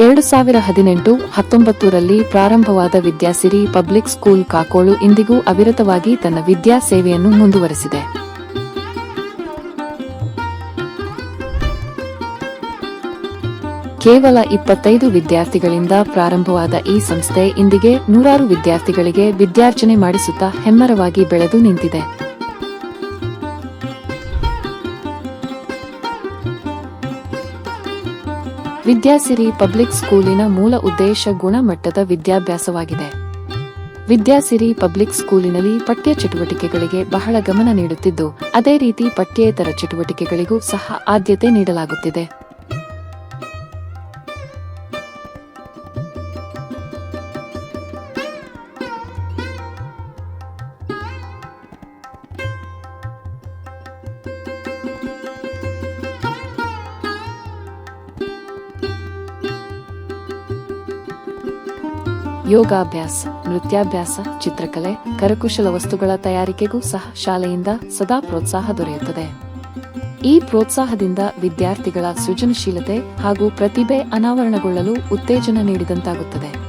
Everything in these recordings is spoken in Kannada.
ಎರಡು ಸಾವಿರ ಹದಿನೆಂಟು ಹತ್ತೊಂಬತ್ತರಲ್ಲಿ ಪ್ರಾರಂಭವಾದ ವಿದ್ಯಾಸಿರಿ ಪಬ್ಲಿಕ್ ಸ್ಕೂಲ್ ಕಾಕೋಳು ಇಂದಿಗೂ ಅವಿರತವಾಗಿ ತನ್ನ ವಿದ್ಯಾ ಸೇವೆಯನ್ನು ಮುಂದುವರೆಸಿದೆ. ಕೇವಲ ಇಪ್ಪತ್ತೈದು ವಿದ್ಯಾರ್ಥಿಗಳಿಂದ ಪ್ರಾರಂಭವಾದ ಈ ಸಂಸ್ಥೆ ಇಂದಿಗೆ ನೂರಾರು ವಿದ್ಯಾರ್ಥಿಗಳಿಗೆ ವಿದ್ಯಾರ್ಜನೆ ಮಾಡಿಸುತ್ತಾ ಹೆಮ್ಮರವಾಗಿ ಬೆಳೆದು ನಿಂತಿದೆ. ವಿದ್ಯಾಸಿರಿ ಪಬ್ಲಿಕ್ ಸ್ಕೂಲಿನ ಮೂಲ ಉದ್ದೇಶ ಗುಣಮಟ್ಟದ ವಿದ್ಯಾಭ್ಯಾಸವಾಗಿದೆ. ವಿದ್ಯಾಸಿರಿ ಪಬ್ಲಿಕ್ ಸ್ಕೂಲಿನಲ್ಲಿ ಪಠ್ಯ ಚಟುವಟಿಕೆಗಳಿಗೆ ಬಹಳ ಗಮನ ನೀಡುತ್ತಿದ್ದು, ಅದೇ ರೀತಿ ಪಠ್ಯೇತರ ಚಟುವಟಿಕೆಗಳಿಗೂ ಸಹ ಆದ್ಯತೆ ನೀಡಲಾಗುತ್ತಿದೆ. ಯೋಗಾಭ್ಯಾಸ ನೃತ್ಯಾಭ್ಯಾಸ, ಚಿತ್ರಕಲೆ, ಕರಕುಶಲ ವಸ್ತುಗಳ ತಯಾರಿಕೆಗೂ ಸಹ ಶಾಲೆಯಿಂದ ಸದಾ ಪ್ರೋತ್ಸಾಹ ದೊರೆಯುತ್ತದೆ. ಈ ಪ್ರೋತ್ಸಾಹದಿಂದ ವಿದ್ಯಾರ್ಥಿಗಳ ಸೃಜನಶೀಲತೆ ಹಾಗೂ ಪ್ರತಿಭೆ ಅನಾವರಣಗೊಳ್ಳಲು ಉತ್ತೇಜನ ನೀಡಿದಂತಾಗುತ್ತದೆ.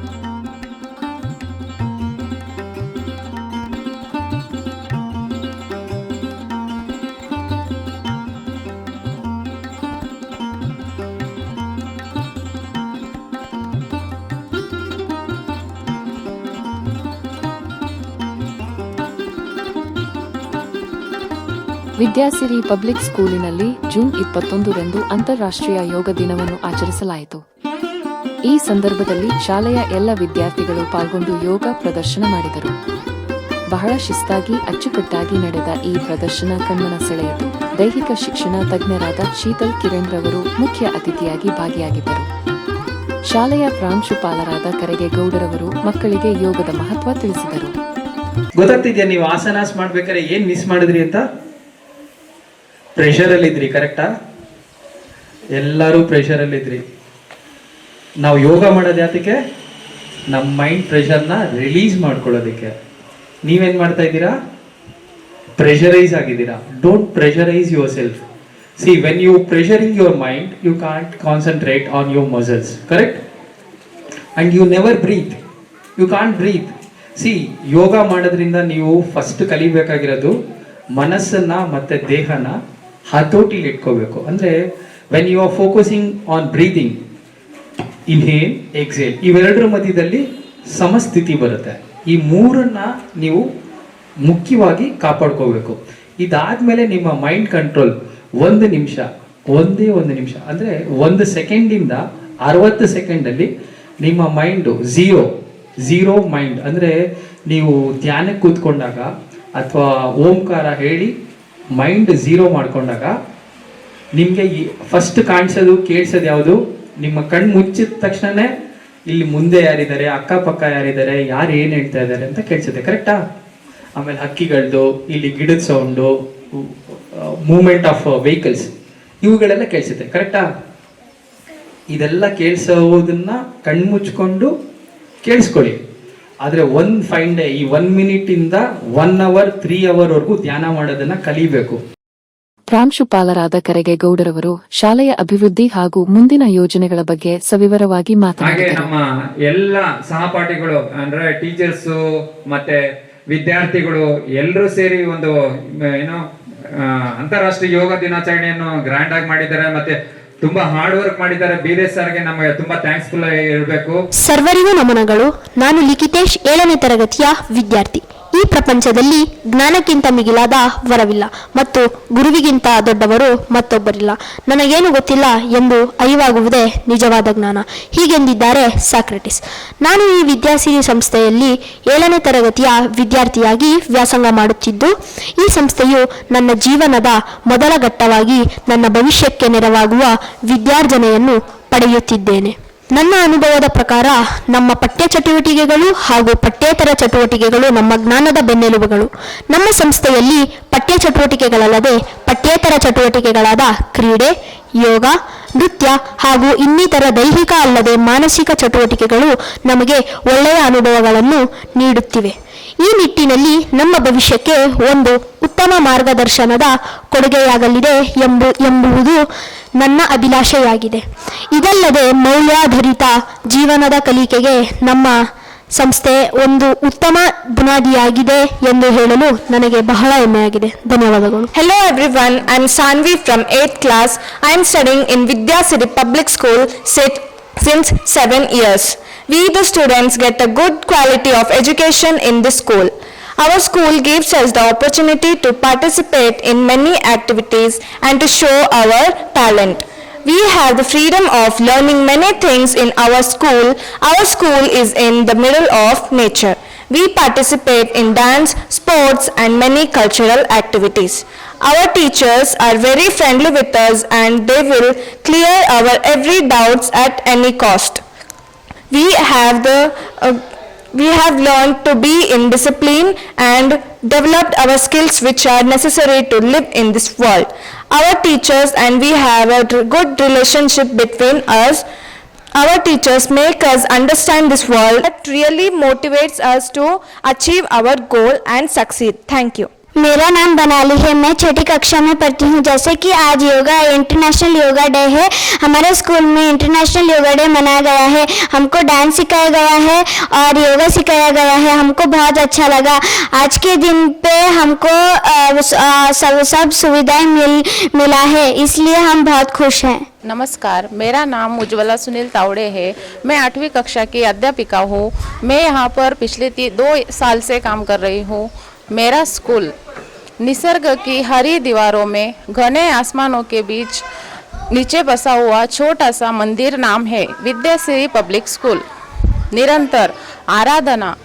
ವಿದ್ಯಾಸಿರಿ ಪಬ್ಲಿಕ್ ಸ್ಕೂಲಿನಲ್ಲಿ ಜೂನ್ ಇಪ್ಪತ್ತೊಂದರಂದು ಅಂತಾರಾಷ್ಟ್ರೀಯ ಯೋಗ ದಿನವನ್ನು ಆಚರಿಸಲಾಯಿತು. ಈ ಸಂದರ್ಭದಲ್ಲಿ ಶಾಲೆಯ ಎಲ್ಲ ವಿದ್ಯಾರ್ಥಿಗಳು ಪಾಲ್ಗೊಂಡು ಯೋಗ ಪ್ರದರ್ಶನ ಮಾಡಿದರು. ಬಹಳ ಶಿಸ್ತಾಗಿ, ಅಚ್ಚುಕಟ್ಟಾಗಿ ನಡೆದ ಈ ಪ್ರದರ್ಶನ ಕಣ್ಮನ ಸೆಳೆಯಿತು. ದೈಹಿಕ ಶಿಕ್ಷಣ ತಜ್ಞರಾದ ಶೀತಲ್ ಕಿರಣ್ ರವರು ಮುಖ್ಯ ಅತಿಥಿಯಾಗಿ ಭಾಗಿಯಾಗಿದ್ದರು. ಶಾಲೆಯ ಪ್ರಾಂಶುಪಾಲರಾದ ಕರೆಗೆ ಗೌಡರವರು ಮಕ್ಕಳಿಗೆ ಯೋಗದ ಮಹತ್ವ ತಿಳಿಸಿದರು. ಗೊತ್ತಾಗ್ತಿದ್ಯಾ ನೀವು ಆಸನಾಸ್ ಮಾಡ್ಬೇಕಾದ್ರೆ ಏನ್ ಮಿಸ್ ಮಾಡಿದ್ರಿ ಅಂತ? ಪ್ರೆಷರ್ ಅಲ್ಲಿ ಇದ್ರಿ ಕರೆಕ್ಟಾ ಎಲ್ಲರೂ ಪ್ರೆಷರ್ ಅಲ್ಲಿ ಇದ್ರಿ. ನಾವು ಯೋಗ ಮಾಡೋದು ಯಾತಕ್ಕೆ? ನಮ್ಮ ಮೈಂಡ್ ಪ್ರೆಷರ್ನ ರಿಲೀಸ್ ಮಾಡ್ಕೊಳ್ಳೋದಕ್ಕೆ. ನೀವೇನು ಮಾಡ್ತಾ ಇದ್ದೀರಾ? ಪ್ರೆಷರೈಸ್ ಆಗಿದ್ದೀರಾ. Don't pressurise yourself see when you pressuring your mind you can't concentrate on your muscles correct and you never breathe you can't breathe see yoga ಮಾಡೋದ್ರಿಂದ ನೀವು ಫಸ್ಟ್ ಕಲಿಬೇಕಾಗಿರೋದು ಮನಸ್ಸನ್ನ ಮತ್ತೆ ದೇಹನ ಹತೋಟಿಲಿ ಇಟ್ಕೋಬೇಕು. ಅಂದ್ರೆ when you are focusing on breathing inhale exhale ಇವೆರಡರ ಮಧ್ಯದಲ್ಲಿ ಸಮಸ್ಥಿತಿ ಬರುತ್ತೆ. ಈ ಮೂರನ್ನ ನೀವು ಮುಖ್ಯವಾಗಿ ಕಾಪಾಡ್ಕೋಬೇಕು. ಇದಾದ್ಮೇಲೆ ನಿಮ್ಮ ಮೈಂಡ್ ಕಂಟ್ರೋಲ್ ಒಂದು ನಿಮಿಷ, ಒಂದೇ ಒಂದು ನಿಮಿಷ, ಅಂದ್ರೆ ಒಂದು ಸೆಕೆಂಡಿಂದ ಅರವತ್ತು ಸೆಕೆಂಡಲ್ಲಿ ನಿಮ್ಮ ಮೈಂಡು ಝೀರೋ ಝೀರೋ ಮೈಂಡ್ ಅಂದ್ರೆ ನೀವು ಧ್ಯಾನಕ್ಕೆ ಕೂತ್ಕೊಂಡಾಗ ಅಥವಾ ಓಂಕಾರ ಹೇಳಿ ಮೈಂಡ್ ಝೀರೋ ಮಾಡ್ಕೊಂಡಾಗ ನಿಮಗೆ ಫಸ್ಟ್ ಕಾಣಿಸೋದು, ಕೇಳಿಸೋದು ಯಾವುದು? ನಿಮ್ಮ ಕಣ್ಣು ಮುಚ್ಚಿದ ತಕ್ಷಣನೇ ಇಲ್ಲಿ ಮುಂದೆ ಯಾರಿದ್ದಾರೆ, ಅಕ್ಕಪಕ್ಕ ಯಾರಿದ್ದಾರೆ, ಯಾರು ಏನು ಹೇಳ್ತಾ ಇದ್ದಾರೆ ಅಂತ ಕೇಳಿಸುತ್ತೆ ಕರೆಕ್ಟಾ ಆಮೇಲೆ ಹಕ್ಕಿಗಳದ್ದು ಇಲ್ಲಿ ಗಿಡದ ಸೌಂಡು ಮೂಮೆಂಟ್ ಆಫ್ ವೆಹಿಕಲ್ಸ್ ಇವುಗಳೆಲ್ಲ ಕೇಳಿಸುತ್ತೆ ಕರೆಕ್ಟಾ ಇದೆಲ್ಲ ಕೇಳಿಸೋದನ್ನ ಕಣ್ಣು ಮುಚ್ಕೊಂಡು ಕೇಳಿಸ್ಕೊಳ್ಳಿ. ಆದ್ರೆ ಒನ್ ಫೈನ್ ಡೇ ಈ ಒನ್ ಮಿನಿಟ್ ಇಂದ ಒನ್ ಅವರ್ ತ್ರೀ ಅವರ್ ವರೆಗೂ ಧ್ಯಾನ ಮಾಡೋದನ್ನ ಕಲಿಬೇಕು. ಪ್ರಾಂಶುಪಾಲರಾದ ಕರೆಗೆ ಗೌಡರವರು ಶಾಲೆಯ ಅಭಿವೃದ್ಧಿ ಹಾಗೂ ಮುಂದಿನ ಯೋಜನೆಗಳ ಬಗ್ಗೆ ಸವಿವರವಾಗಿ ಹಾಗೆ ಮಾತನಾಡಿದರು. ನಮ್ಮ ಎಲ್ಲ ಸಹಪಾಠಿಗಳು ಅಂದ್ರೆ ಟೀಚರ್ಸ್ ಮತ್ತೆ ವಿದ್ಯಾರ್ಥಿಗಳು ಎಲ್ಲರೂ ಸೇರಿ ಒಂದು ಮ, ಏನು ಆ, ಅಂತಾರಾಷ್ಟ್ರೀಯ ಯೋಗ ದಿನಾಚರಣೆಯನ್ನು ಗ್ರ್ಯಾಂಡ್ ಆಗಿ ಮಾಡಿದ್ದಾರೆ. ಮತ್ತೆ ತುಂಬಾ ಹಾರ್ಡ್ ವರ್ಕ್ ಮಾಡಿದ್ದಾರೆ. ಬೀರೆ ಸರ್ಗೆ ನಮಗೆ ತುಂಬಾ ಥ್ಯಾಂಕ್ಸ್ಫುಲ್ ಇರಬೇಕು ಸರ್ವರಿಗೂ ನಮನಗಳು. ನಾನು ಲಿಖಿತೇಶ್ ಏಳನೇ ತರಗತಿಯ ವಿದ್ಯಾರ್ಥಿ. ಈ ಪ್ರಪಂಚದಲ್ಲಿ ಜ್ಞಾನಕ್ಕಿಂತ ಮಿಗಿಲಾದ ವರವಿಲ್ಲ ಮತ್ತು ಗುರುವಿಗಿಂತ ದೊಡ್ಡವರು ಮತ್ತೊಬ್ಬರಿಲ್ಲ. ನನಗೇನು ಗೊತ್ತಿಲ್ಲ ಎಂದು ಅರಿವಾಗುವುದೇ ನಿಜವಾದ ಜ್ಞಾನ. ಹೀಗೆಂದಿದ್ದಾರೆ ಸಾಕ್ರೆಟಿಸ್. ನಾನು ಈ ವಿದ್ಯಾಸಿರಿ ಸಂಸ್ಥೆಯಲ್ಲಿ ಏಳನೇ ತರಗತಿಯ ವಿದ್ಯಾರ್ಥಿಯಾಗಿ ವ್ಯಾಸಂಗ ಮಾಡುತ್ತಿದ್ದು, ಈ ಸಂಸ್ಥೆಯು ನನ್ನ ಜೀವನದ ಮೊದಲ ಘಟ್ಟವಾಗಿ ನನ್ನ ಭವಿಷ್ಯಕ್ಕೆ ನೆರವಾಗುವ ವಿದ್ಯಾರ್ಜನೆಯನ್ನು ಪಡೆಯುತ್ತಿದ್ದೇನೆ. ನನ್ನ ಅನುಭವದ ಪ್ರಕಾರ ನಮ್ಮ ಪಠ್ಯ ಚಟುವಟಿಕೆಗಳು ಹಾಗೂ ಪಠ್ಯೇತರ ಚಟುವಟಿಕೆಗಳು ನಮ್ಮ ಜ್ಞಾನದ ಬೆನ್ನೆಲುಬುಗಳು. ನಮ್ಮ ಸಂಸ್ಥೆಯಲ್ಲಿ ಪಠ್ಯ ಚಟುವಟಿಕೆಗಳಲ್ಲದೆ ಪಠ್ಯೇತರ ಚಟುವಟಿಕೆಗಳಾದ ಕ್ರೀಡೆ, ಯೋಗ, ನೃತ್ಯ ಹಾಗೂ ಇನ್ನಿತರ ದೈಹಿಕ ಅಲ್ಲದೆ ಮಾನಸಿಕ ಚಟುವಟಿಕೆಗಳು ನಮಗೆ ಒಳ್ಳೆಯ ಅನುಭವಗಳನ್ನು ನೀಡುತ್ತಿವೆ. ಈ ನಿಟ್ಟಿನಲ್ಲಿ ನಮ್ಮ ಭವಿಷ್ಯಕ್ಕೆ ಒಂದು ಉತ್ತಮ ಮಾರ್ಗದರ್ಶನದ ಕೊಡುಗೆಯಾಗಲಿದೆ ಎಂಬು, ಎಂಬುವುದು ನನ್ನ ಅಭಿಲಾಷೆಯಾಗಿದೆ. ಇದಲ್ಲದೆ ಮೌಲ್ಯಾಧರಿತ ಜೀವನದ ಕಲಿಕೆಗೆ ನಮ್ಮ ಸಂಸ್ಥೆ ಒಂದು ಉತ್ತಮ ಬುನಾದಿಯಾಗಿದೆ ಎಂದು ಹೇಳಲು ನನಗೆ ಬಹಳ ಹೆಮ್ಮೆಯಾಗಿದೆ. ಧನ್ಯವಾದಗಳು. Hello every I am Saanvi from eighth class I am studying in Vidya Siri public school set since seven years we the students get a good quality of education in this school Our school gives us the opportunity to participate in many activities and to show our talent. We have the freedom of learning many things in our school. Our school is in the middle of nature. We participate in dance, sports and many cultural activities. Our teachers are very friendly with us and they will clear our every doubts at any cost. We have the uh, we have learned to be in discipline and developed our skills which are necessary to live in this world. Our teachers and we have a good relationship between us. Our teachers make us understand this world. That really motivates us to achieve our goal and succeed. Thank you. मेरा नाम बनाली है। मैं छठी कक्षा में पढ़ती हूँ। जैसे कि आज योगा इंटरनेशनल योगा डे है। हमारे स्कूल में इंटरनेशनल योगा डे मनाया गया है। हमको डांस सिखाया गया है और योगा सिखाया गया है। हमको बहुत अच्छा लगा। आज के दिन पे हमको स- सब सब सुविधाएँ मिल, मिला है। इसलिए हम बहुत खुश हैं। नमस्कार। मेरा नाम उज्ज्वला सुनील तावड़े है। मैं आठवीं कक्षा की अध्यापिका हूँ। मैं यहाँ पर पिछले दो साल से काम कर रही हूँ। मेरा स्कूल निसर्ग की हरी दीवारों में घने आसमानों के बीच नीचे बसा हुआ छोटा सा मंदिर नाम है विद्याश्री पब्लिक स्कूल। निरंतर आराधना,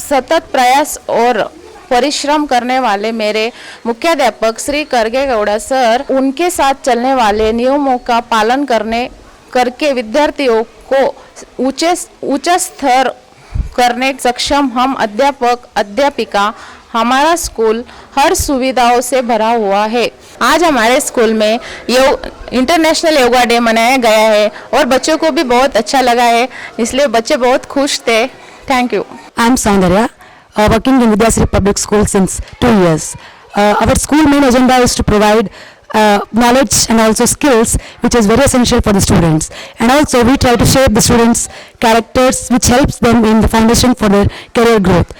सतत प्रयास और परिश्रम करने वाले मेरे मुख्याध्यापक श्री करगे गौड़ा सर, उनके साथ चलने वाले नियमों का पालन करने, करके विद्यार्थियों को ऊँचे, ऊँचा स्तर करने सक्षम हम अध्यापक, अध्यापिका हमारा स्कूल हर सुविधाओं से भरा हुआ है। आज हमारे स्कूल में यो इंटरनेशनल योगा डे मनाया गया है और बच्चों को भी बहुत अच्छा लगा है, इसलिए बच्चे बहुत खुश थे। Thank you I am Soundarya working in Vidyasiri public school since two years our school main agenda is to provide knowledge and also skills which is very essential for the students and also we try to shape the students characters which helps them in the foundation for the career growth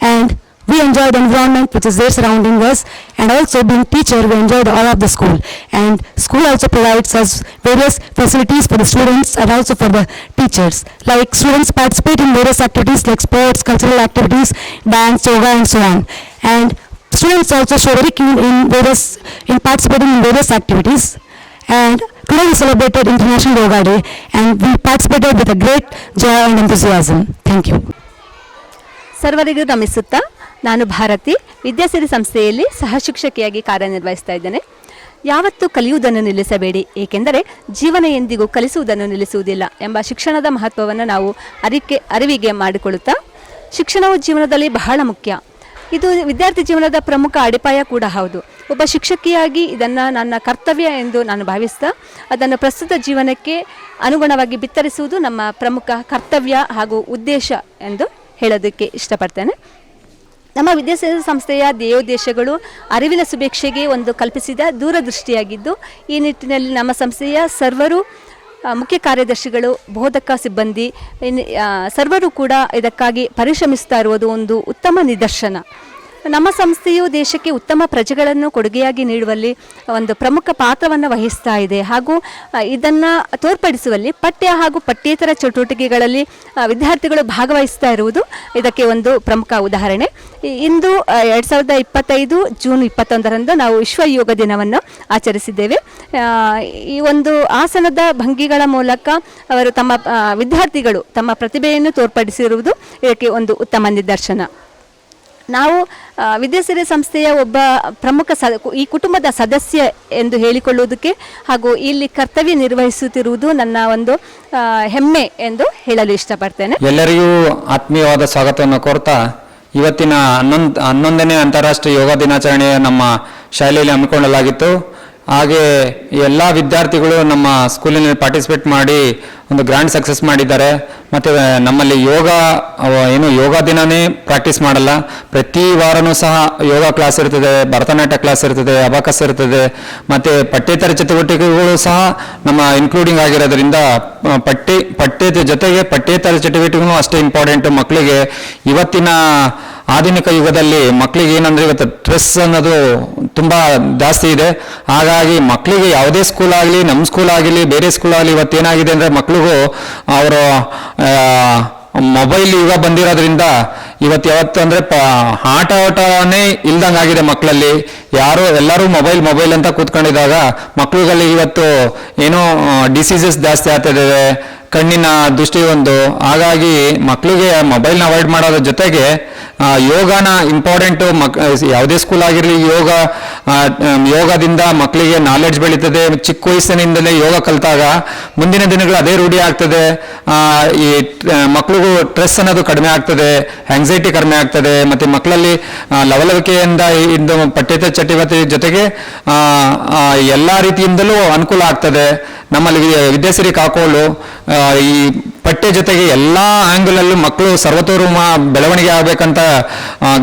and we enjoy the environment which is there surrounding us and also being teacher we enjoy the aura of the school and school also provides us various facilities for the students and also for the teachers like students participate in various activities like sports cultural activities dance yoga and so on and students also show very keen in various in participating in various activities and today we celebrated international yoga day and we participated with a great joy and enthusiasm thank you ಸರ್ವರಿಗೂ ನಮಿಸುತ್ತಾ ನಾನು ಭಾರತಿ ವಿದ್ಯಾಸಿರಿ ಸಂಸ್ಥೆಯಲ್ಲಿ ಸಹ ಶಿಕ್ಷಕಿಯಾಗಿ ಕಾರ್ಯನಿರ್ವಹಿಸ್ತಾ ಇದ್ದೇನೆ. ಯಾವತ್ತೂ ಕಲಿಯುವುದನ್ನು ನಿಲ್ಲಿಸಬೇಡಿ, ಏಕೆಂದರೆ ಜೀವನ ಎಂದಿಗೂ ಕಲಿಸುವುದನ್ನು ನಿಲ್ಲಿಸುವುದಿಲ್ಲ ಎಂಬ ಶಿಕ್ಷಣದ ಮಹತ್ವವನ್ನು ನಾವು ಅರಿಕೆ, ಅರಿವಿಗೆ ಮಾಡಿಕೊಳ್ಳುತ್ತಾ, ಶಿಕ್ಷಣವು ಜೀವನದಲ್ಲಿ ಬಹಳ ಮುಖ್ಯ. ಇದು ವಿದ್ಯಾರ್ಥಿ ಜೀವನದ ಪ್ರಮುಖ ಅಡಿಪಾಯ ಕೂಡ ಹೌದು. ಒಬ್ಬ ಶಿಕ್ಷಕಿಯಾಗಿ ಇದನ್ನು ನನ್ನ ಕರ್ತವ್ಯ ಎಂದು ನಾನು ಭಾವಿಸ್ತಾ, ಅದನ್ನು ಪ್ರಸ್ತುತ ಜೀವನಕ್ಕೆ ಅನುಗುಣವಾಗಿ ಬಿತ್ತರಿಸುವುದು ನಮ್ಮ ಪ್ರಮುಖ ಕರ್ತವ್ಯ ಹಾಗೂ ಉದ್ದೇಶ ಎಂದು ಹೇಳೋದಕ್ಕೆ ಇಷ್ಟಪಡ್ತೇನೆ. ನಮ್ಮ ವಿದ್ಯಾಸಂಸ್ಥೆ ಸಂಸ್ಥೆಯ ಧ್ಯೇಯೋದ್ದೇಶಗಳು ಅರಿವಿನ ಸುಭಿಕ್ಷೆಗೆ ಒಂದು ಕಲ್ಪಿಸಿದ ದೂರದೃಷ್ಟಿಯಾಗಿದ್ದು, ಈ ನಿಟ್ಟಿನಲ್ಲಿ ನಮ್ಮ ಸಂಸ್ಥೆಯ ಸರ್ವರು ಮುಖ್ಯ ಕಾರ್ಯದರ್ಶಿಗಳು, ಬೋಧಕ ಸಿಬ್ಬಂದಿ ಸರ್ವರು ಕೂಡ ಇದಕ್ಕಾಗಿ ಪರಿಶ್ರಮಿಸ್ತಾ ಇರುವುದು ಒಂದು ಉತ್ತಮ ನಿದರ್ಶನ. ನಮ್ಮ ಸಂಸ್ಥೆಯು ದೇಶಕ್ಕೆ ಉತ್ತಮ ಪ್ರಜೆಗಳನ್ನು ಕೊಡುಗೆಯಾಗಿ ನೀಡುವಲ್ಲಿ ಒಂದು ಪ್ರಮುಖ ಪಾತ್ರವನ್ನು ವಹಿಸ್ತಾ ಇದೆ. ಹಾಗೂ ಇದನ್ನು ತೋರ್ಪಡಿಸುವಲ್ಲಿ ಪಠ್ಯ ಹಾಗೂ ಪಠ್ಯೇತರ ಚಟುವಟಿಕೆಗಳಲ್ಲಿ ವಿದ್ಯಾರ್ಥಿಗಳು ಭಾಗವಹಿಸ್ತಾ ಇರುವುದು ಇದಕ್ಕೆ ಒಂದು ಪ್ರಮುಖ ಉದಾಹರಣೆ. ಇಂದು ಎರಡು ಸಾವಿರದ ಇಪ್ಪತ್ತೈದು ಜೂನ್ ಇಪ್ಪತ್ತೊಂದರಂದು ನಾವು ವಿಶ್ವ ಯೋಗ ದಿನವನ್ನು ಆಚರಿಸಿದ್ದೇವೆ. ಈ ಒಂದು ಆಸನದ ಭಂಗಿಗಳ ಮೂಲಕ ಅವರು ತಮ್ಮ ವಿದ್ಯಾರ್ಥಿಗಳು ತಮ್ಮ ಪ್ರತಿಭೆಯನ್ನು ತೋರ್ಪಡಿಸಿರುವುದು ಇದಕ್ಕೆ ಒಂದು ಉತ್ತಮ ನಿದರ್ಶನ. ನಾವು ವಿದೇಶಿ ಸಂಸ್ಥೆಯ ಒಬ್ಬ ಪ್ರಮುಖ ಸ ಈ ಕುಟುಂಬದ ಸದಸ್ಯ ಎಂದು ಹೇಳಿಕೊಳ್ಳುವುದಕ್ಕೆ ಹಾಗೂ ಇಲ್ಲಿ ಕರ್ತವ್ಯ ನಿರ್ವಹಿಸುತ್ತಿರುವುದು ನನ್ನ ಒಂದು ಹೆಮ್ಮೆ ಎಂದು ಹೇಳಲು ಇಷ್ಟಪಡ್ತೇನೆ. ಎಲ್ಲರಿಗೂ ಆತ್ಮೀಯವಾದ ಸ್ವಾಗತವನ್ನು ಕೋರ್ತಾ, ಇವತ್ತಿನ ಹನ್ನೊಂದು, ಹನ್ನೊಂದನೇ ಅಂತಾರಾಷ್ಟ್ರೀಯ ಯೋಗ ದಿನಾಚರಣೆಯ ನಮ್ಮ ಶಾಲೆಯಲ್ಲಿ ಹಮ್ಮಿಕೊಳ್ಳಲಾಗಿತ್ತು. ಹಾಗೆ ಎಲ್ಲ ವಿದ್ಯಾರ್ಥಿಗಳು ನಮ್ಮ ಸ್ಕೂಲಿನಲ್ಲಿ ಪಾರ್ಟಿಸಿಪೇಟ್ ಮಾಡಿ ಒಂದು ಗ್ರ್ಯಾಂಡ್ ಸಕ್ಸಸ್ ಮಾಡಿದ್ದಾರೆ. ಮತ್ತು ನಮ್ಮಲ್ಲಿ ಯೋಗ ಏನು ಯೋಗ ದಿನವೇ ಪ್ರಾಕ್ಟೀಸ್ ಮಾಡಲ್ಲ. ಪ್ರತಿ ವಾರನೂ ಸಹ ಯೋಗ ಕ್ಲಾಸ್ ಇರ್ತದೆ, ಭರತನಾಟ್ಯ ಕ್ಲಾಸ್ ಇರ್ತದೆ ಅಬಾಕಸ್ ಇರ್ತದೆ. ಮತ್ತು, ಪಠ್ಯೇತರ ಚಟುವಟಿಕೆಗಳು ಸಹ ನಮ್ಮ ಇನ್ಕ್ಲೂಡಿಂಗ್ ಆಗಿರೋದ್ರಿಂದ ಪಠ್ಯ, ಪಠ್ಯದ ಜೊತೆಗೆ ಪಠ್ಯೇತರ ಚಟುವಟಿಕೆಗಳು ಅಷ್ಟೇ ಇಂಪಾರ್ಟೆಂಟ್ ಮಕ್ಕಳಿಗೆ. ಇವತ್ತಿನ ಆಧುನಿಕ ಯುಗದಲ್ಲಿ ಮಕ್ಕಳಿಗೆ ಏನಂದ್ರೆ ಇವತ್ತು ಡ್ರೆಸ್ ಅನ್ನೋದು ತುಂಬಾ ಜಾಸ್ತಿ ಇದೆ. ಹಾಗಾಗಿ ಮಕ್ಕಳಿಗೆ ಯಾವುದೇ ಸ್ಕೂಲ್ ಆಗಲಿ ನಮ್ಮ ಸ್ಕೂಲ್ ಆಗಲಿ, ಬೇರೆ ಸ್ಕೂಲ್ ಆಗಲಿ ಇವತ್ತು ಏನಾಗಿದೆ ಅಂದ್ರೆ ಮಕ್ಕಳಿಗೂ ಅವರು ಮೊಬೈಲ್ ಯುಗ ಬಂದಿರೋದ್ರಿಂದ ಇವತ್ತು ಯಾವತ್ತು ಅಂದರೆ ಪ, ಆಟ ಆಟನೇ ಇಲ್ದಂಗಾಗಿದೆ ಮಕ್ಕಳಲ್ಲಿ. ಯಾರು, ಎಲ್ಲರೂ ಮೊಬೈಲ್ ಮೊಬೈಲ್ ಅಂತ ಕೂತ್ಕೊಂಡಿದ್ದಾಗ ಮಕ್ಕಳುಗಳಿಗೆ ಇವತ್ತು ಏನೋ ಡಿಸೀಸಸ್ ಜಾಸ್ತಿ ಆಗ್ತಿದ್ದಾವೆ ಕಣ್ಣಿನ ದೃಷ್ಟಿ ಒಂದು ಹಾಗಾಗಿ ಮಕ್ಕಳಿಗೆ ಮೊಬೈಲ್ನ ಅವಾಯ್ಡ್ ಮಾಡೋದ್ರ ಜೊತೆಗೆ ಯೋಗನ ಇಂಪಾರ್ಟೆಂಟು ಮಕ್, ಯಾವುದೇ ಸ್ಕೂಲ್ ಆಗಿರಲಿ, ಯೋಗ ಯೋಗದಿಂದ ಮಕ್ಕಳಿಗೆ ನಾಲೆಡ್ಜ್ ಬೆಳೀತದೆ. ಚಿಕ್ಕ ವಯಸ್ಸಿನಿಂದಲೇ ಯೋಗ ಕಲಿತಾಗ ಮುಂದಿನ ದಿನಗಳು ಅದೇ ರೂಢಿ ಆಗ್ತದೆ. ಈ ಮಕ್ಕಳಿಗೂ ಸ್ಟ್ರೆಸ್ ಅನ್ನೋದು ಕಡಿಮೆ ಆಗ್ತದೆ ಆಂಗ್ಸೈಟಿ ಕಡಿಮೆ ಆಗ್ತದೆ. ಮತ್ತು ಮಕ್ಕಳಲ್ಲಿ ಲವಲವಿಕೆಯಿಂದ ಇಂದು ಪಠ್ಯೇತರ ಚಟುವಟಿಕೆ ಜೊತೆಗೆ ಎಲ್ಲಾ ರೀತಿಯಿಂದಲೂ ಅನುಕೂಲ ಆಗ್ತದೆ. ನಮ್ಮಲ್ಲಿ ವಿದ್ಯಾಸಿರಿ ಕಾಕೋಳು ಈ ಪಠ್ಯ ಜೊತೆಗೆ ಎಲ್ಲ ಆ್ಯಂಗಲಲ್ಲೂ ಮಕ್ಕಳು ಸರ್ವತೋರುಮ ಬೆಳವಣಿಗೆ ಆಗಬೇಕಂತ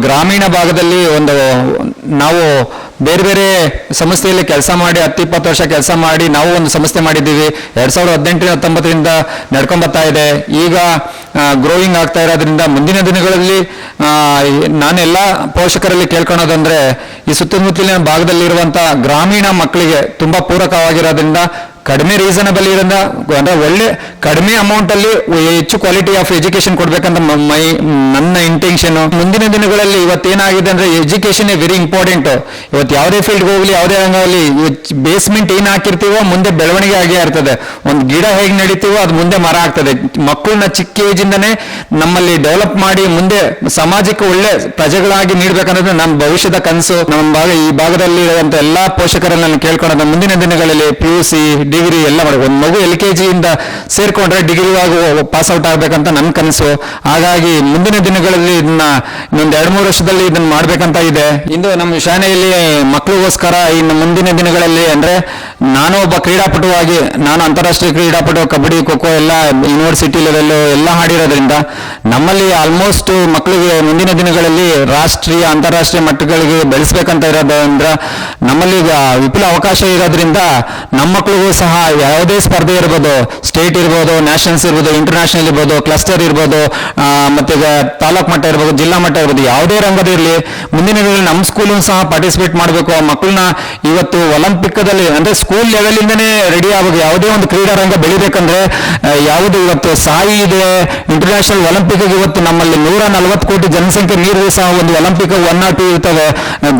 ಗ್ರಾಮೀಣ ಭಾಗದಲ್ಲಿ ಒಂದು, ನಾವು ಬೇರೆ ಬೇರೆ ಸಂಸ್ಥೆಯಲ್ಲಿ ಕೆಲಸ ಮಾಡಿ ಹತ್ತು ಇಪ್ಪತ್ತು ವರ್ಷ ಕೆಲಸ ಮಾಡಿ, ನಾವು ಒಂದು ಸಂಸ್ಥೆ ಮಾಡಿದ್ದೀವಿ. ಎರಡು ಸಾವಿರದ ಹದಿನೆಂಟು ಹತ್ತೊಂಬತ್ತರಿಂದ ನಡ್ಕೊಂಡ್ ಬರ್ತಾ ಇದೆ. ಈಗ ಗ್ರೋಯಿಂಗ್ ಆಗ್ತಾ ಇರೋದ್ರಿಂದ ಮುಂದಿನ ದಿನಗಳಲ್ಲಿ ನಾನೆಲ್ಲ ಪೋಷಕರಲ್ಲಿ ಕೇಳ್ಕೊಳೋದಂದರೆ, ಈ ಸುತ್ತಮುತ್ತಲಿನ ಭಾಗದಲ್ಲಿರುವಂಥ ಗ್ರಾಮೀಣ ಮಕ್ಕಳಿಗೆ ತುಂಬಾ ಪೂರಕವಾಗಿರೋದ್ರಿಂದ ಕಡಿಮೆ ರೀಸನಬಲ್ ಇರೋದ್ರಿಂದ, ಅಂದ್ರೆ ಒಳ್ಳೆ ಕಡಿಮೆ ಅಮೌಂಟ್ ಅಲ್ಲಿ ಹೆಚ್ಚು ಕ್ವಾಲಿಟಿ ಆಫ್ ಎಜುಕೇಶನ್ ಕೊಡ್ಬೇಕಂತ ಮ- ನನ್ನ ಇಂಟೆನ್ಷನ್ ಮುಂದಿನ ದಿನಗಳಲ್ಲಿ ಇವತ್ತೇನಾಗಿದೆ ಅಂದ್ರೆ ಎಜುಕೇಶನ್ ವೆರಿ ಇಂಪಾರ್ಟೆಂಟ್ ಇವತ್ತು ಯಾವುದೇ ಫೀಲ್ಡ್ ಹೋಗ್ಲಿ, ಯಾವುದೇ ರಂಗದಲ್ಲಿ ಬೇಸ್ಮೆಂಟ್ ಏನು ಹಾಕಿರ್ತೀವೋ ಮುಂದೆ ಬೆಳವಣಿಗೆ ಆಗೇ ಇರ್ತದೆ. ಒಂದು ಗಿಡ ಹೇಗೆ ನಡೀತೀವೋ ಅದು ಮುಂದೆ ಮರ ಆಗ್ತದೆ. ಮಕ್ಕಳನ್ನ ಚಿಕ್ಕ ಏಜ್ ಇಂದನೇ ನಮ್ಮಲ್ಲಿ ಡೆವಲಪ್ ಮಾಡಿ ಮುಂದೆ ಸಮಾಜಕ್ಕೆ ಒಳ್ಳೆ ಪ್ರಜೆಗಳಾಗಿ ನೀಡ್ಬೇಕನ್ನೋದು ನಮ್ಮ ಭವಿಷ್ಯದ ಕನಸು. ನಮ್ಮ ಭಾಗ, ಈ ಭಾಗದಲ್ಲಿ ಇರುವಂತ ಎಲ್ಲಾ ಪೋಷಕರನ್ನ ನಾನು ಕೇಳ್ಕೊಳ್ಳೋದು ಮುಂದಿನ ದಿನಗಳಲ್ಲಿ ಪಿ ಯು ಸಿ ಡಿಗ್ರಿ ಎಲ್ಲ ಮಾಡಬೇಕು ಒಂದು ಮಗು ಎಲ್ ಕೆ ಜಿಯಿಂದ ಸೇರ್ಕೊಂಡ್ರೆ ಡಿಗ್ರಿ ಪಾಸ್ ಔಟ್ ಆಗಬೇಕಂತ ನನ್ನ ಕನಸು. ಹಾಗಾಗಿ ಮುಂದಿನ ದಿನಗಳಲ್ಲಿ ಇದನ್ನ ಇನ್ನೊಂದು ಎರಡು ಮೂರು ವರ್ಷದಲ್ಲಿ ಇದನ್ನ ಮಾಡಬೇಕಂತ ಇದೆ. ಇಂದು ನಮ್ಮ ಶಾಲೆಯಲ್ಲಿ ಮಕ್ಕಳಿಗೋಸ್ಕರ ಇನ್ನು ಮುಂದಿನ ದಿನಗಳಲ್ಲಿ ಅಂದ್ರೆ ನಾನು ಒಬ್ಬ ಕ್ರೀಡಾಪಟುವಾಗಿ, ನಾನು ಅಂತಾರಾಷ್ಟ್ರೀಯ ಕ್ರೀಡಾಪಟು, ಕಬಡ್ಡಿ ಖೋ ಖೋ ಎಲ್ಲ ಯೂನಿವರ್ಸಿಟಿ ಲೆವೆಲ್ ಎಲ್ಲ ಆಡಿರೋದ್ರಿಂದ ನಮ್ಮಲ್ಲಿ ಆಲ್ಮೋಸ್ಟ್ ಮಕ್ಕಳಿಗೆ ಮುಂದಿನ ದಿನಗಳಲ್ಲಿ ರಾಷ್ಟ್ರೀಯ, ಅಂತಾರಾಷ್ಟ್ರೀಯ ಮಟ್ಟಗಳಿಗೆ ಬೆಳೆಸ್ಬೇಕಂತ ಇರೋದ್ರ ನಮ್ಮಲ್ಲಿ ಈಗ ವಿಪುಲ ಅವಕಾಶ ಇರೋದ್ರಿಂದ ನಮ್ಮ ಮಕ್ಕಳಿಗೂ ಸಹ ಯಾವುದೇ ಸ್ಪರ್ಧೆ ಇರ್ಬೋದು ಸ್ಟೇಟ್ ಇರ್ಬೋದು ನ್ಯಾಷನಲ್ಸ್ ಇರ್ಬೋದು ಇಂಟರ್ನ್ಯಾಷನಲ್ ಇರ್ಬೋದು ಕ್ಲಸ್ಟರ್ ಇರ್ಬೋದು ಮತ್ತೆ ತಾಲೂಕ್ ಮಟ್ಟ ಇರ್ಬೋದು, ಜಿಲ್ಲಾ ಮಟ್ಟ ಇರ್ಬೋದು, ಯಾವುದೇ ರಂಗದಿರಲಿ ಮುಂದಿನ ದಿನಗಳಲ್ಲಿ ನಮ್ಮ ಸ್ಕೂಲು ಸಹ ಪಾರ್ಟಿಸಿಪೇಟ್ ಮಾಡಬೇಕು. ಆ ಮಕ್ಕಳನ್ನ ಇವತ್ತು ಒಲಿಂಪಿಕ್ದಲ್ಲಿ ಅಂದ್ರೆ ಸ್ಕೂಲ್ ಲೆವೆಲ್ ಇಂದನೇ ರೆಡಿ ಆಗಬೇಕು ಯಾವುದೇ ಒಂದು ಕ್ರೀಡಾ ರಂಗ ಬೆಳಿಬೇಕಂದ್ರೆ ಯಾವುದು ಇವತ್ತು ಸಾಯಿ ಇದೆ. ಇಂಟರ್ನ್ಯಾಷನಲ್ ಒಲಿಂಪಿಕ್ ಇವತ್ತು ನಮ್ಮಲ್ಲಿ ನೂರ ನಲವತ್ತು ಕೋಟಿ ಜನಸಂಖ್ಯೆ ನೀರು ಸಹ ಒಂದು ಒಲಿಂಪಿಕ್ ಒನ್ ನಾಟ್ ಟೂ ಇರ್ತವೆ.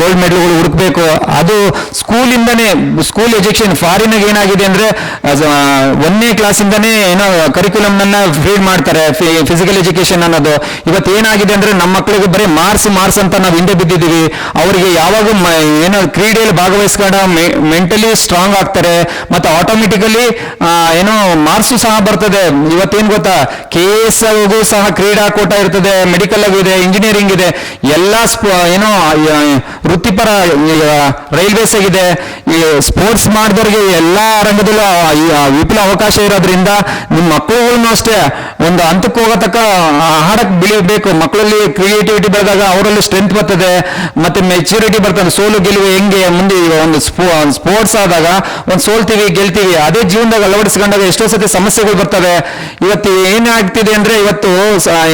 ಗೋಲ್ಡ್ ಮೆಡಲ್ಗಳು ಹುಡುಕ್ಬೇಕು. ಅದು ಸ್ಕೂಲಿಂದನೇ ಸ್ಕೂಲ್ ಎಜುಕೇಶನ್ ಫಾರಿನ್ ಏನಾಗಿದೆ a ಒಂದನೇ ಕ್ಲಾಸಿಂದನೇ ಏನೋ ಕರಿಕ್ಯುಲಮ್ ನನ್ನ ಫೀಡ್ ಮಾಡ್ತಾರೆ ಫಿಸಿಕಲ್ ಎಜುಕೇಶನ್ ಅನ್ನೋದು. ಇವತ್ತು ಏನಾಗಿದೆ ಅಂದ್ರೆ, ನಮ್ಮ ಮಕ್ಕಳಿಗೆ ಬರೀ ಮಾರ್ಕ್ಸ್ ಮಾರ್ಕ್ಸ್ ಅಂತ ನಾವು ಹಿಂದೆ ಬಿದ್ದಿದ್ದೀವಿ. ಅವರಿಗೆ ಯಾವಾಗ ಏನೋ ಕ್ರೀಡೆಯಲ್ಲಿ ಭಾಗವಹಿಸ್ಕೊಂಡ ಮೆಂಟಲಿ ಸ್ಟ್ರಾಂಗ್ ಆಗ್ತಾರೆ. ಮತ್ತೆ ಆಟೋಮೆಟಿಕಲಿ ಏನೋ ಮಾರ್ಕ್ಸ್ ಸಹ ಬರ್ತದೆ. ಇವತ್ತೇನ್ ಗೊತ್ತಾ? ಕೆ ಎಸ್ ಸಹ ಕ್ರೀಡಾಕೂಟ ಇರ್ತದೆ ಮೆಡಿಕಲ್ ಇದೆ ಇಂಜಿನಿಯರಿಂಗ್ ಇದೆ. ಎಲ್ಲ ಏನೋ ವೃತ್ತಿಪರ ರೈಲ್ವೇಸ್ ಆಗಿದೆ. ಸ್ಪೋರ್ಟ್ಸ್ ಮಾಡಿದವ್ರಿಗೆ ಎಲ್ಲಾ ರಂಗದಲ್ಲೂ ಆ ವಿಪುಲ ಅವಕಾಶ ಇರೋದ್ರಿಂದ ನಿಮ್ಮ ಮಕ್ಕಳುಗಳನ್ನು ಅಷ್ಟೇ ಒಂದು ಹಂತಕ್ಕೆ ಹೋಗತಕ್ಕ ಆಹಾರಕ್ಕೆ ಬೆಳಿಬೇಕು ಮಕ್ಕಳಲ್ಲಿ ಕ್ರಿಯೇಟಿವಿಟಿ ಬೆಳೆದಾಗ ಅವರಲ್ಲಿ ಸ್ಟ್ರೆಂತ್ ಬರ್ತದೆ, ಮತ್ತೆ ಮೆಚುರಿಟಿ ಬರ್ತದೆ. ಸೋಲು ಗೆಲುವು ಹೆಂಗೆ ಮುಂದೆ ಒಂದು ಸ್ಪೋರ್ಟ್ಸ್ ಆದಾಗ ಒಂದು ಸೋಲ್ತೀವಿ, ಗೆಲ್ತೀವಿ, ಅದೇ ಜೀವನದಾಗ ಅಳವಡಿಸ್ಕೊಂಡಾಗ ಎಷ್ಟೋ ಸತಿ ಸಮಸ್ಯೆಗಳು ಬರ್ತವೆ. ಇವತ್ತು ಏನಾಗ್ತಿದೆ ಅಂದ್ರೆ ಇವತ್ತು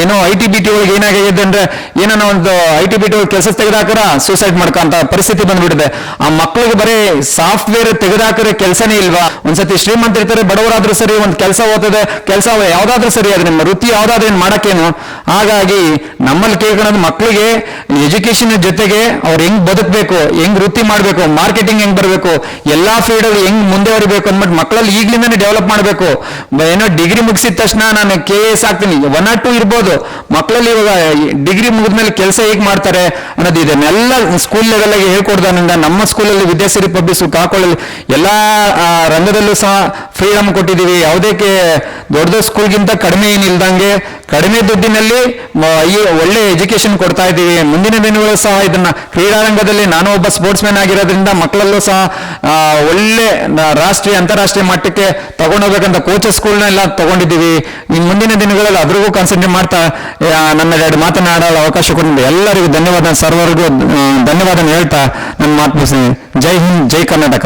ಏನೋ ಐ ಟಿ ಬಿ ಟಿ ಒಳಗೆ ಏನಾಗಿದೆ ಅಂದ್ರೆ ಏನೋ ಒಂದು ಐ ಟಿ ಬಿ ಟಿ ಒಳಗೆ ಕೆಲಸ ತೆಗೆದಾಕರ ಸೂಸೈಡ್ ಮಾಡ್ಕೊಂತ ಪರಿಸ್ಥಿತಿ ಬಂದ್ಬಿಟ್ಟಿದೆ. ಆ ಮಕ್ಕಳಿಗೆ ಬರೀ ಸಾಫ್ಟ್ವೇರ್ ತೆಗೆದಾಕರೆ ಕೆಲಸನೇ ಇಲ್ವಾ? ಒಂದ್ಸತಿ ಶ್ರೀಮಂತ ಇರ್ತಾರೆ ಬಡವರಾದ್ರೂ ಸರಿ ಒಂದು ಕೆಲಸ ಓದ್ತದೆ ಕೆಲಸ ಯಾವ್ದಾದ್ರೂ ಸರಿ ಅದು ನಿಮ್ಮ ವೃತ್ತಿ ಯಾವ್ದಾದ್ರೂ ಏನು ಮಾಡಕ್ಕೇನು. ಹಾಗಾಗಿ ನಮ್ಮಲ್ಲಿ ಕೇಳ್ಕೊಳ್ಳೋದು ಮಕ್ಕಳಿಗೆ ಎಜುಕೇಶನ್ ಜೊತೆಗೆ ಅವ್ರು ಹೆಂಗ್ ಬದುಕಬೇಕು ಹೆಂಗ್ ವೃತ್ತಿ ಮಾಡಬೇಕು ಮಾರ್ಕೆಟಿಂಗ್ ಹೆಂಗ್ ಬರಬೇಕು ಎಲ್ಲಾ ಫೀಲ್ಡ್ ಅಲ್ಲಿ ಹೆಂಗ್ ಮುಂದೆ ಬರಬೇಕು ಅಂದ್ಬಿಟ್ಟು ಮಕ್ಕಳಲ್ಲಿ ಈಗ್ಲಿಂದನೇ ಡೆವಲಪ್ ಮಾಡಬೇಕು. ಏನೋ ಡಿಗ್ರಿ ಮುಗಿಸಿದ ತಕ್ಷಣ ನಾನು ಕೆ ಎಸ್ ಆಗ್ತೀನಿ. ಒನ್ ಆರ್ ಟು ಇರ್ಬೋದು. ಮಕ್ಕಳಲ್ಲಿ ಇವಾಗ ಡಿಗ್ರಿ ಮುಗಿದ್ಮೇಲೆ ಕೆಲಸ ಹೇಗೆ ಮಾಡ್ತಾರೆ ಅನ್ನೋದು ಇದೆ ಎಲ್ಲ ಸ್ಕೂಲ್ ಲೆವೆಲ್ ಆಗಿ ಹೇಳ್ಕೊಡ್ದಾನಿಂದ ನಮ್ಮ ಸ್ಕೂಲಲ್ಲಿ ವಿದ್ಯಾಸಿರಿ ಪಬ್ಲಿಕ್ ಕಾಕೊಳ್ಳಿ ಎಲ್ಲಾ ಆ, ರಂಗದಲ್ಲೂ ಸಹ ಫ್ರೀಡಮ್ ಕೊಟ್ಟಿದ್ದೀವಿ. ಯಾವುದಕ್ಕೆ ದೊಡ್ಡ ದೊಡ್ಡ ಸ್ಕೂಲ್ಗಿಂತ ಕಡಿಮೆ ಏನಿಲ್ದಂಗೆ ಕಡಿಮೆ ದುಡ್ಡಿನಲ್ಲಿ ಈ ಒಳ್ಳೆ ಎಜುಕೇಶನ್ ಕೊಡ್ತಾ ಇದ್ದೀವಿ. ಮುಂದಿನ ದಿನಗಳು ಸಹ ಇದನ್ನ ಕ್ರೀಡಾರಂಗದಲ್ಲಿ ನಾನು ಒಬ್ಬ ಸ್ಪೋರ್ಟ್ಸ್ ಮ್ಯಾನ್ ಆಗಿರೋದ್ರಿಂದ ಮಕ್ಕಳಲ್ಲೂ ಸಹ ಒಳ್ಳೆ ರಾಷ್ಟ್ರೀಯ, ಅಂತಾರಾಷ್ಟ್ರೀಯ ಮಟ್ಟಕ್ಕೆ ತಗೊಂಡೋಗ್ಬೇಕಂತ ಕೋಚಸ್ ಸ್ಕೂಲ್ನೆಲ್ಲ ತಗೊಂಡಿದ್ದೀವಿ. ಈ ಮುಂದಿನ ದಿನಗಳಲ್ಲಿ ಅದ್ರಿಗೂ ಕಾನ್ಸಂಟ್ರೇಟ್ ಮಾಡ್ತಾ ನನ್ನ ಎರಡು ಮಾತನಾಡಲು ಅವಕಾಶ ಕೊಟ್ಟಿದ್ದೆ ಎಲ್ಲರಿಗೂ ಧನ್ಯವಾದ. ಸರ್ವರಿಗೂ ಧನ್ಯವಾದ ಹೇಳ್ತಾ ನನ್ನ ಮಾತು ಜೈ ಹಿಂದ್, ಜೈ ಕರ್ನಾಟಕ.